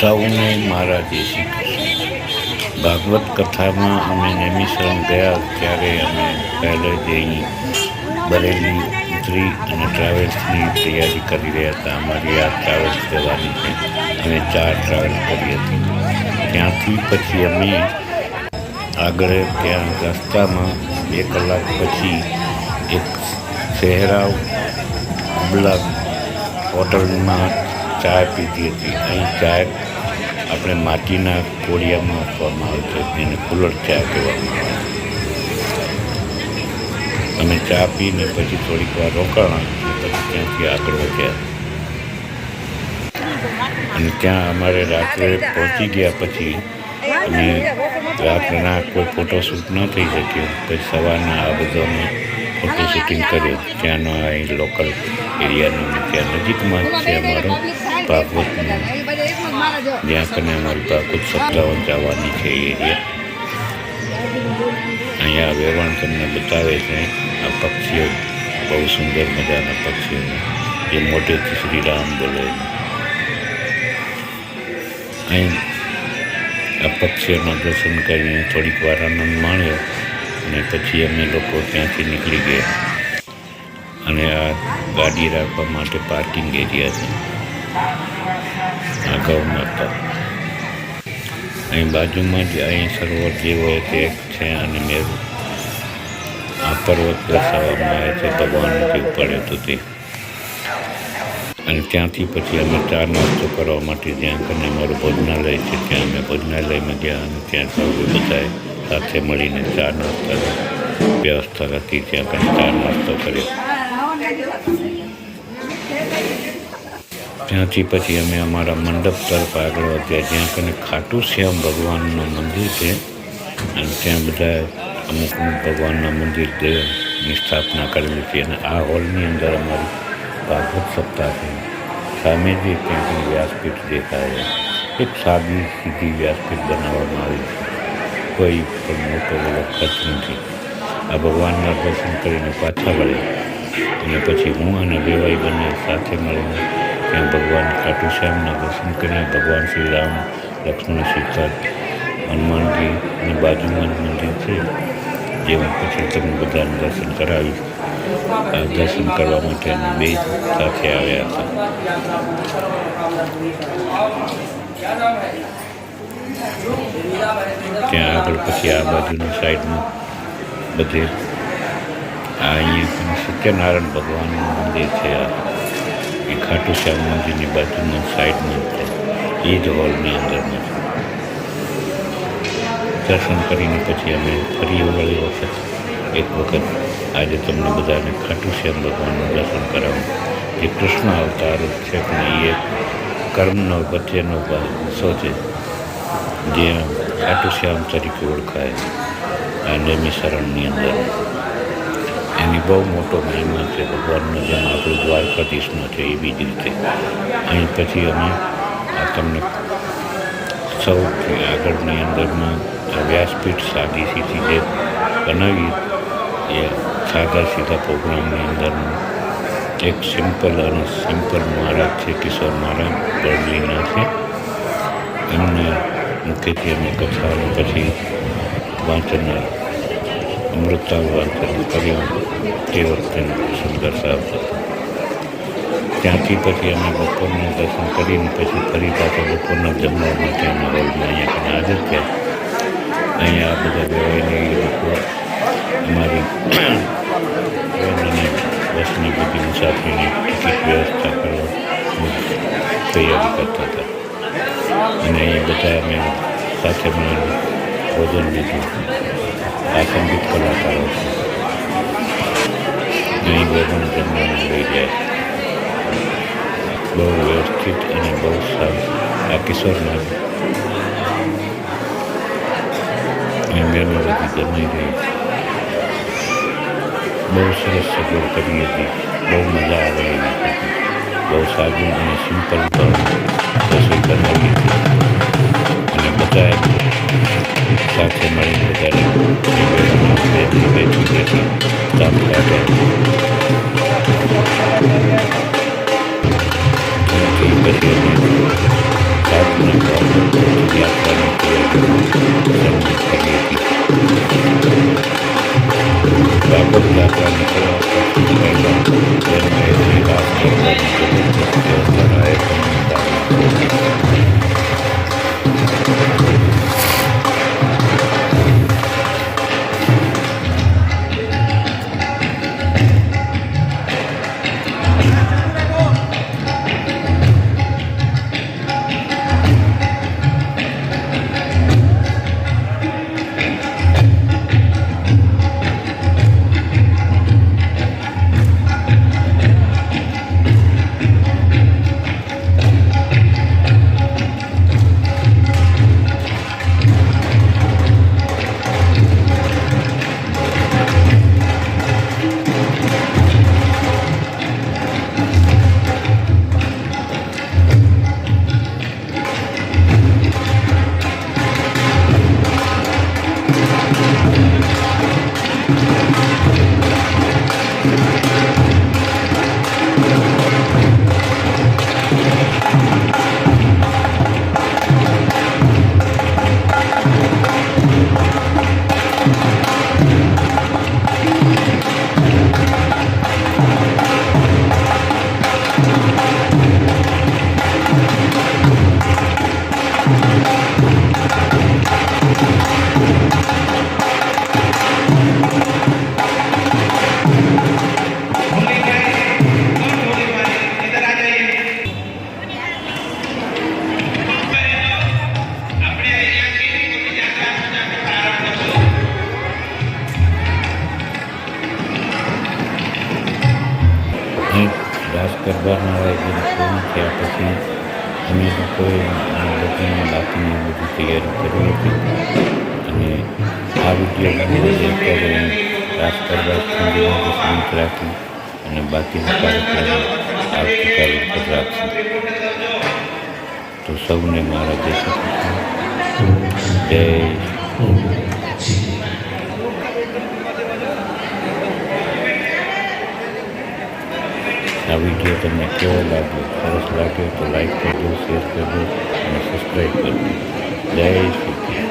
સૌને મારા જય શ્રી કૃષ્ણ ભાગવત કથામાં અમે નૈમિષરમ ગયા ત્યારે અમે પહેલે જ અહીં બરેલી ઉતરી અને ટ્રાવેલ્સની તૈયારી કરી રહ્યા હતા. અમારી આ ટ્રાવેલ્સ જવાની છે. અમે ચાર ટ્રાવેલ કરી હતી. ત્યાંથી પછી અમે આગળ ત્યાં રસ્તામાં બે કલાક પછી એક શહેરાવ બ્લક હોટલમાં ચા પીધી હતી. અહીં ચા આપણે માટીના કોળિયામાં આપવામાં આવે છે. જેને કુલર ચા કહેવામાં આવે છે. અમે ચા પીને પછી થોડીક વાર રોકાણા પછી ત્યાંથી આગળ વધ્યા. અને ત્યાં અમારે રાત્રે પહોંચી ગયા પછી અમે રાત્રના કોઈ ફોટોશૂટ ન થઈ શક્યો. પછી સવારના આ બધો અમે શૂટિંગ કર્યું. ત્યાંનો અહીં લોકલ એરિયાનો ત્યાં નજીકમાં છે અમારો. ભાગવતનું જ્યાં કને અમારી ભાગવત સત્તાવન જવાની છે એરિયા. અહીંયા વેવાણ તમને બતાવે છે આ પક્ષીઓ, બહુ સુંદર મજાના પક્ષીઓ જે મોટેથી શ્રી રામ બોલે અહીં આ પક્ષીઓના દર્શન કરીને થોડીક વાર આનંદ માણ્યો અને પછી અમે લોકો ત્યાંથી નીકળી ગયા. અને આ ગાડી રાખવા માટે પાર્કિંગ એરિયા છે. ગૌ અહીં બાજુમાં જ અહીં સરોવર જે હોય એક છે અને મેં આ પર્વત દર્શાવવામાં આવે છે ભગવાન જે પડે તો તે. અને ત્યાંથી પછી અમે ચાર નાસ્તો કરવા માટે જ્યાં કરીને અમારું ભોજનાલય છે, ત્યાં અમે ભોજનાલયમાં ગયા અને ત્યાં સૌ બધાએ સાથે મળીને ચા નાસ્તા વ્યવસ્થા હતી ત્યાં કને ચા નાસ્તો કર્યો. ત્યાંથી પછી અમે અમારા મંડપ તરફ આગળ વધ્યા. જ્યાં કને ખાટુ શ્યામ ભગવાનનું મંદિર છે. અને ત્યાં બધા અમુક અમુક ભગવાનના મંદિર દેવની સ્થાપના કરેલી છે અને આ હોલની અંદર અમારી ભાગવત સપ્તાહ છે. સામે જે ત્યાં વ્યાસપીઠ દેખાય એક સાદી સીધી વ્યાસપીઠ બનાવવામાં આવી છે. કોઈ પણ મોટો બધો ખર્ચ નથી. આ ભગવાનના દર્શન કરીને પાછા વળે અને પછી હું અને વેવાઈ બંને સાથે મળીને ત્યાં ભગવાન ખાટુ શ્યામના દર્શન કર્યા. ભગવાન શ્રી રામ લક્ષ્મણ સીતા અને બાજુમાં મંદિર છે. જે હું પછી તમને બધાને દર્શન કરાવીશ દર્શન કરવા માટે અમે બે સાથે આવ્યા હતા. ત્યાં આગળ પછી આ બાજુની સાઈડમાં બધે આ અહીંયા સત્યનારાયણ ભગવાનનું મંદિર છે આ. ખાટુ શ્યામ મંદિરની બાજુમાં સાઈડમાં છે. એ જ હોલની અંદરમાં છે. દર્શન કરીને પછી અમે ફરી વળી વખત એક વખત આજે તમને બધાને ખાટુ શ્યામ ભગવાનનું દર્શન કરાવું. જે કૃષ્ણ અવતાર છે, પણ એ કર્મનો વચ્ચેનો હિસ્સો છે, જે ખાટુ શ્યામ તરીકે ઓળખાય આ નેમિશરણની અંદર. એની બહુ મોટો મહિમા છે ભગવાનનો, જેમ આપણું દ્વારકાધીશનો છે એવી જ રીતે. અહીં પછી અમે આ તમને સૌથી આગળની અંદરમાં વ્યાસપીઠ સાદી સીધી જે બનાવી, એ સાદા સીધા પ્રોગ્રામની અંદરનું એક સિમ્પલ અને સિમ્પલ મહારાજ છે, કિશોર મહારાજ બરલીના છે. એમને મુખ્યથી અમે કથાનું પછી વાંચન અમૃતા વાંચન કર્યું તે વખતેનું સુંદર સાહેબ ત્યાંથી પછી અમે બપોરના દર્શન કરીને પછી ફરી પાછા બપોરના જમવા માટે અમે હોલમાં અહીંયા હાજર થયા. અહીંયા આ બધા વ્યવહારને લોકો અમારી ટ્રેન અને બસની બધી મુસાફરીની ટિકિટ વ્યવસ્થા કરવા તૈયારી કરતા હતા. અને અહીંયા બધા અમે સાથે મળીને ભોજન લીધું. આ સંગીત કલાકારો છે અહીં ભોજન જમવાનું લઈ જાય બહુ વ્યવસ્થિત અને બહુ સારું આ કિશોરમાં મેળો બધી જમાઈ રહી બહુ સરસ સગવડ કરી હતી બહુ મજા આવે એવી બહુ સાદું અને સિમ્પલ રસોઈ બનાવી હતી બધાએ સાથે મળીને હતી બાબત યાત્રા નીકળવા પછી પહેલાં જન્મેથી રાસ ગરબાના આયોજન પૂર્ણ થયા પછી અમે લોકોએ આ બધાની બાકીની બધી તૈયારી કરી હતી અને આ વીડિયો અત્યારે રાસ ગરબા ઠંડીમાં દસ મિનિટ રાખી અને બાકીના કાર્યક્રમ આવતીકાલે ઉપર રાખશું તો સૌને મારા જય શ્રી કૃષ્ણ જય વીડિયો તમને કેવો લાગ્યો, સરસ લાગ્યો તો લાઈક કરજો શેર કરજો અને સબસ્ક્રાઈબ કરજો. જય શ્રી